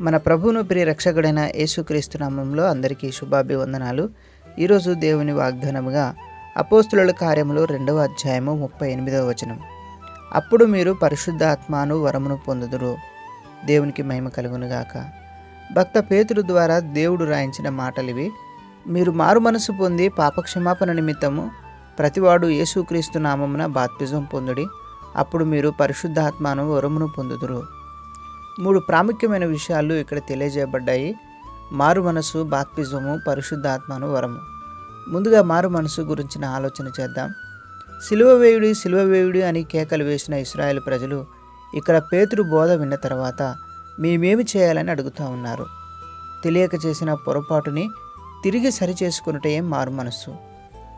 మన ప్రభువును ప్రియ రక్షకుడైన యేసుక్రీస్తు నామంలో అందరికీ శుభాభివందనాలు. ఈరోజు దేవుని వాగ్దానముగా అపోస్తుల కార్యములు రెండవ అధ్యాయము ముప్పై ఎనిమిదవ వచనం. అప్పుడు మీరు పరిశుద్ధాత్మాను వరమును పొందుదురు. దేవునికి మహిమ కలుగునుగాక భక్త పేతురు ద్వారా దేవుడు రాయించిన మాటలివి. మీరు మారు మనసు పొంది పాపక్షమాపణ నిమిత్తము ప్రతివాడు యేసుక్రీస్తు నామమున బాప్తిజం పొందుడి. అప్పుడు మీరు పరిశుద్ధాత్మాను వరమును పొందుదురు. మూడు ప్రాముఖ్యమైన విషయాలు ఇక్కడ తెలియజేయబడ్డాయి. మారు మనసు బాప్తిజము పరిశుద్ధాత్మను వరము. ముందుగా మారు మనసు గురించిన ఆలోచన చేద్దాం. సిలువ వేయుడి సిలువ వేయుడి అని కేకలు వేసిన ఇస్రాయేల్ ప్రజలు ఇక్కడ పేతురు బోధ విన్న తర్వాత మేమేమి చేయాలని అడుగుతూ ఉన్నారు. తెలియక చేసిన పొరపాటుని తిరిగి సరిచేసుకున్నటే మారు మనస్సు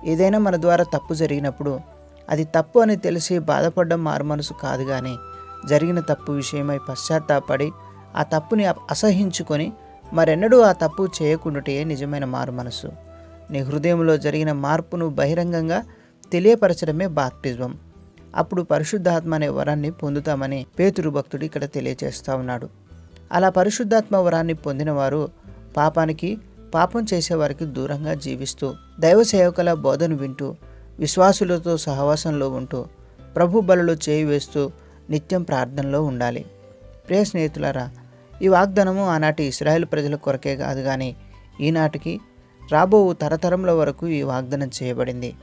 ఏదైనా మన ద్వారా తప్పు జరిగినప్పుడు అది తప్పు అని తెలిసి బాధపడడం మారు మనసు కాదు కానీ జరిగిన తప్పు విషయమై పశ్చాత్తాపడి ఆ తప్పుని అసహించుకొని మరెన్నడూ ఆ తప్పు చేయకుండాటే నిజమైన మారు మనసు నీ హృదయంలో జరిగిన మార్పును బహిరంగంగా తెలియపరచడమే బాప్టిజం అప్పుడు పరిశుద్ధాత్మ అనే వరాన్ని పొందుతామని పేతురు భక్తుడు ఇక్కడ తెలియజేస్తా ఉన్నాడు. అలా పరిశుద్ధాత్మ వరాన్ని పొందినవారు పాపానికి పాపం చేసేవారికి దూరంగా జీవిస్తూ దైవ సేవకుల బోధను వింటూ విశ్వాసులతో సహవాసంలో ఉంటూ ప్రభు బలలో చేయి వేస్తూ నిత్యం ప్రార్థనలో ఉండాలి. ప్రియ స్నేహితులారా ఈ వాగ్దానము ఆనాటి ఇస్రాయేల్ ప్రజల కొరకే కాదు కానీ ఈనాటికి రాబో తరతరముల వరకు ఈ వాగ్దానం చేయబడింది.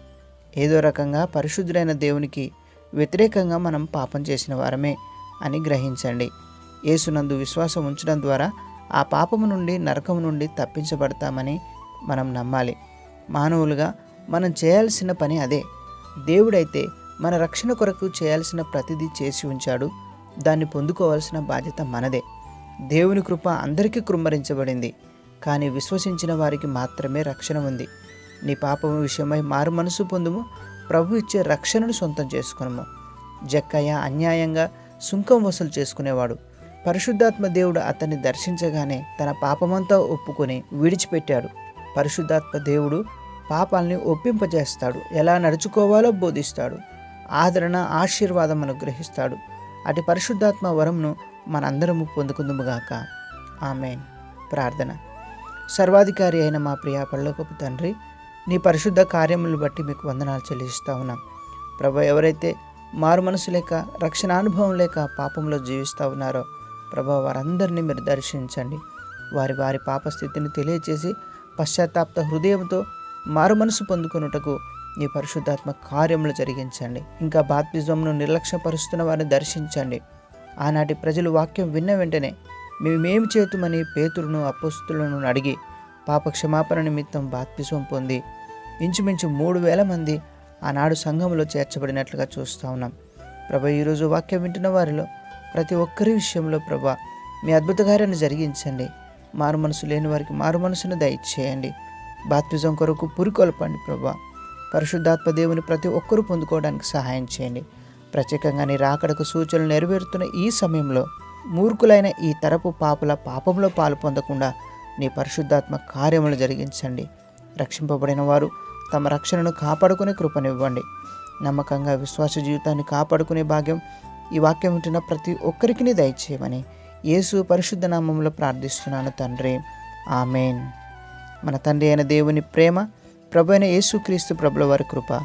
ఏదో రకంగా పరిశుద్ధుడైన దేవునికి వ్యతిరేకంగా మనం పాపం చేసిన వారమే అని గ్రహించండి. యేసునందు విశ్వాసం ఉంచడం ద్వారా ఆ పాపము నుండి నరకము నుండి తప్పించబడతామని మనం నమ్మాలి. మానవులుగా మనం చేయాల్సిన పని అదే. దేవుడైతే మన రక్షణ కొరకు చేయాల్సిన ప్రతిదీ చేసి ఉంచాడు. దాన్ని పొందుకోవాల్సిన బాధ్యత మనదే. దేవుని కృప అందరికీ కృమ్మరించబడింది. కానీ విశ్వసించిన వారికి మాత్రమే రక్షణ ఉంది. నీ పాపం విషయమై మారు మనసు పొందుము. ప్రభు ఇచ్చే రక్షణను సొంతం చేసుకునము. జక్కయ్య అన్యాయంగా సుంకం వసూలు చేసుకునేవాడు. పరిశుద్ధాత్మ దేవుడు అతన్ని దర్శించగానే తన పాపమంతా ఒప్పుకొని విడిచిపెట్టాడు. పరిశుద్ధాత్మ దేవుడు పాపాల్ని ఒప్పింపజేస్తాడు. ఎలా నడుచుకోవాలో బోధిస్తాడు. ఆదరణ ఆశీర్వాదం అనుగ్రహిస్తాడు. అటు పరిశుద్ధాత్మ వరంను మనందరము పొందుకుందుముగాక. ఆమె ప్రార్థన. సర్వాధికారి అయిన మా ప్రియా పల్లకపు తండ్రి నీ పరిశుద్ధ కార్యములను బట్టి మీకు వందనాలు చెల్లిస్తా ఉన్నాం. ప్రభు ఎవరైతే మారు మనసు లేక రక్షణ అనుభవం లేక పాపంలో జీవిస్తూ ఉన్నారో ప్రభు వారందరినీ మీరు దర్శించండి. వారి వారి పాప స్థితిని తెలియచేసి పశ్చాత్తాప్త హృదయంతో మారు మనసు పొందుకొనుటకు నీ పరిశుద్ధాత్మ కార్యములు జరిగించండి. ఇంకా బాప్తిజంను నిర్లక్ష్యపరుస్తున్న వారిని దర్శించండి. ఆనాటి ప్రజలు వాక్యం విన్న వెంటనే మేమేమి చేతుమని పేతురును అపస్తులను అడిగి పాప క్షమాపణ నిమిత్తం బాప్తిజం పొంది ఇంచుమించు మూడు వేల మంది ఆనాడు సంఘంలో చేర్చబడినట్లుగా చూస్తూ ఉన్నాం. ప్రభా ఈరోజు వాక్యం వింటున్న వారిలో ప్రతి ఒక్కరి విషయంలో ప్రభా మీ అద్భుత కార్యాన్ని జరిగించండి. మారు మనసు లేని వారికి మారు మనసును దయచేయండి. బాప్తిజం కొరకు పురికొల్పండి ప్రభా. పరిశుద్ధాత్మ దేవుని ప్రతి ఒక్కరూ పొందుకోవడానికి సహాయం చేయండి. ప్రత్యేకంగా నీ రాకడకు సూచనలు నెరవేరుతున్న ఈ సమయంలో మూర్ఖులైన ఈ తరపు పాపుల పాపంలో పాలు పొందకుండా నీ పరిశుద్ధాత్మ కార్యములు జరిగించండి. రక్షింపబడిన వారు తమ రక్షణను కాపాడుకునే కృపనివ్వండి. నమ్మకంగా విశ్వాస జీవితాన్ని కాపాడుకునే భాగ్యం ఈ వాక్యం వింటున్న ప్రతి ఒక్కరికి దయచేయమని యేసు పరిశుద్ధ నామంలో ప్రార్థిస్తున్నాను తండ్రి. ఆమెన్. మన తండ్రి అయిన దేవుని ప్రేమ ప్రభు అయిన యేసుక్రీస్తు ప్రభుల వారి కృప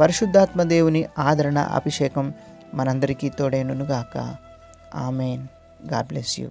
పరిశుద్ధాత్మ దేవుని ఆదరణ అభిషేకం మనందరికీ తోడైననుగాక ఆమెన్. God bless you.